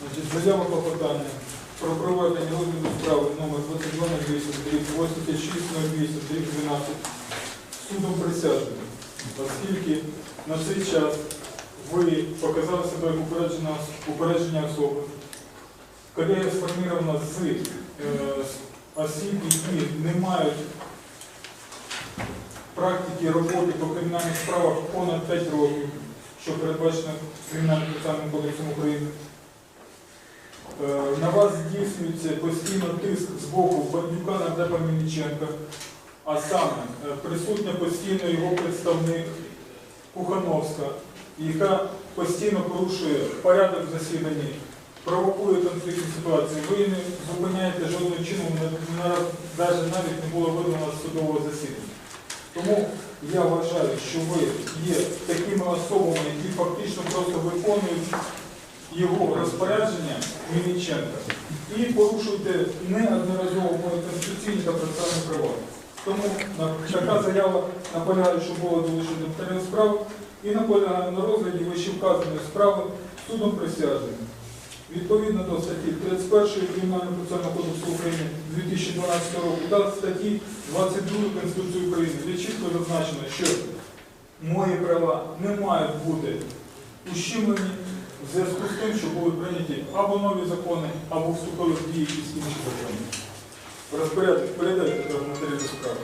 Значить, заява клопотання про проведення розгляду справи номер 22 86 судом присяжним, оскільки на цей час ви показали себе як упереджена, упередження особи. Колегія сформірована з е, осіб, які не мають практики роботи по кримінальних справах понад 5 років, що передбачено Кримінальним процесуальним кодексом України. Е, На вас здійснюється постійно тиск з боку Бандюка Нардепа Мельниченка, а саме е, присутня постійно його представник Кухановська, яка постійно порушує порядок в засіданні, провокує конфліктні ситуації. Ви не зупиняєте жодним чином, навіть не було видно судового засідання. Тому я вважаю, що ви є такими особами, які фактично просто виконують його розпорядження Мельниченка і порушуєте неодноразово конституційні та процесуальні права. Тому така заява наполягає, що було долучено матеріал справи і наполягає на розгляді вищевказаної справи судом присяжним. Відповідно до статті 31 Кримінального процесуального кодексу України 2012 року та статті 22 Конституції України, де чітко зазначено, що мої права не мають бути ущемлені в зв'язку з тим, що були прийняті або нові закони, або вступили в дію якісь інші закони. Розпорядок передайте до матеріалу справи.